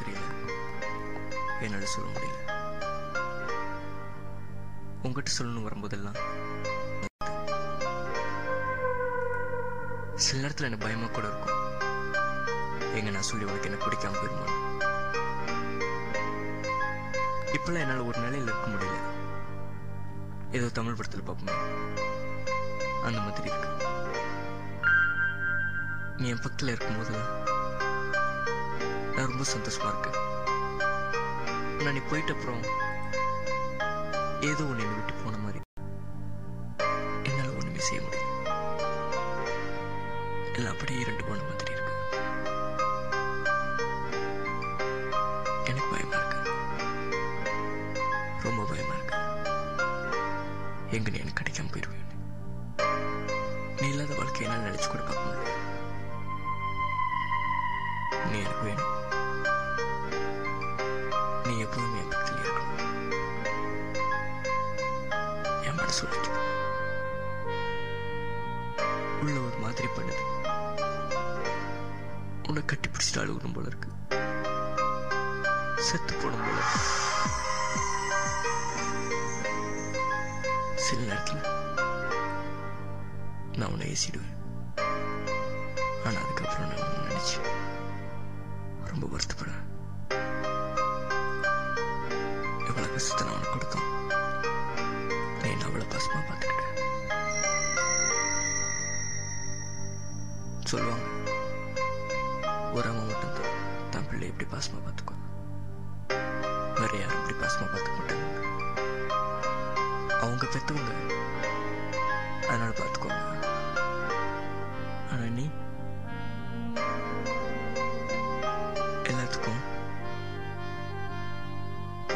தெரியல. என்னால் சொல்ல முடியல. உங்ககிட்ட சொல்லணும் வரும்போதெல்லாம் சில நேரத்தில் எனக்கு பயமாக கூட இருக்கும். எங்க நான் சொல்லி உனக்கு என்ன பிடிக்காம போயிருமா. இப்பெல்லாம் என்னால் ஒரு நிலையில் இருக்க முடியல. ஏதோ தமிழ் படத்தில் பார்ப்போமே. அந்த மாதிரி இருக்கு. நீ என் பக்கத்தில் இருக்கும்போது நான் ரொம்ப சந்தோஷமா இருக்கேன். ஆனால் நீ போயிட்ட அப்புறம் ஏதோ ஒன்று என்னை விட்டு போன மாதிரி என்னால் ஒண்ணுமே செய்ய முடியல. எல்லாம் அப்படியே இரண்டு போன மாதிரி இருக்கு. எனக்கு பயமா இருக்கு. ரொம்ப பயமா இருக்கு. எங்க நீ எனக்கு கிடைக்காம போயிருவேன் நீ இல்லாத வாழ்க்கையை என்னால் நினைச்சு கூட பார்க்க முடியாது நீ எனக்கு வேணும் நீ எப்பவுமே என் பக்கத்தில் இருக்கணும் என் மனசு சொல்லிட்டு உள்ள ஒரு மாதிரி பண்ணுது உன்னை கட்டி பிடிச்சிட்டு அழுகணும் போல இருக்கு. செத்து போடும் போல இருக்கு. சில நேரத்தில் நான் உன்னை ஏசிடுவேன். ஆனால் அதுக்கப்புறம் நான் உன்னை ரொம்ப வருத்தப்படுவேன் எவ்வளவு கஷ்டத்தை நான் உனக்கு கொடுத்தோம். நீ என்ன அவ்வளவு பசுமா பார்த்துக்கிட்ட? சொல்லுவாங்க. ஒரு அம்மா மட்டும்தான் தன். பிள்ளை எப்படி பாசமா பார்த்துக்கோ. வேற யாரும் இப்படி பாசமா பார்த்துக்க மாட்டாங்க. அவங்க பெற்றவங்க அதனால பார்த்துக்கோங்க. ஆனால் நீ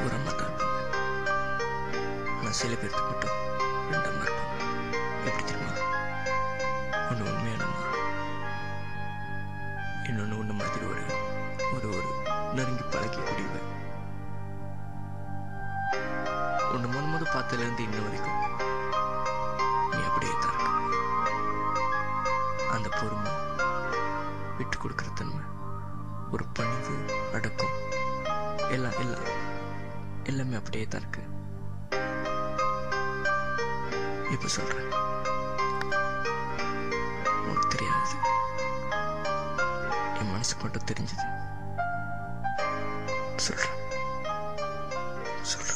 ஒரு அம்மா தான் இருப்பாங்க சில பேருக்கு மட்டும் ரெண்டு அம்மா இருப்பாங்க எப்படி தெரியுமா? ஒன்று உண்மையான அம்மா. இன்னொன்று ஒன்று மாதிரி ஒரு ஒரு ஒரு நெருங்கி பழகக்கூடியவ ஒன்று முத முத பார்த்ததுலேருந்து இன்ன வரைக்கும் நீ அப்படியே தான் அந்த பொறுமை விட்டு கொடுக்குற தன்மை ஒரு பணிவு அடக்கம் எல்லாம் எல்லாம். எல்லாமே அப்படியே தான் இருக்கு. இப்போ சொல்றேன். உனக்கு தெரியாது. என் மனசு மட்டும் தெரிஞ்சது. சொல்கிறேன் சொல்கிறேன்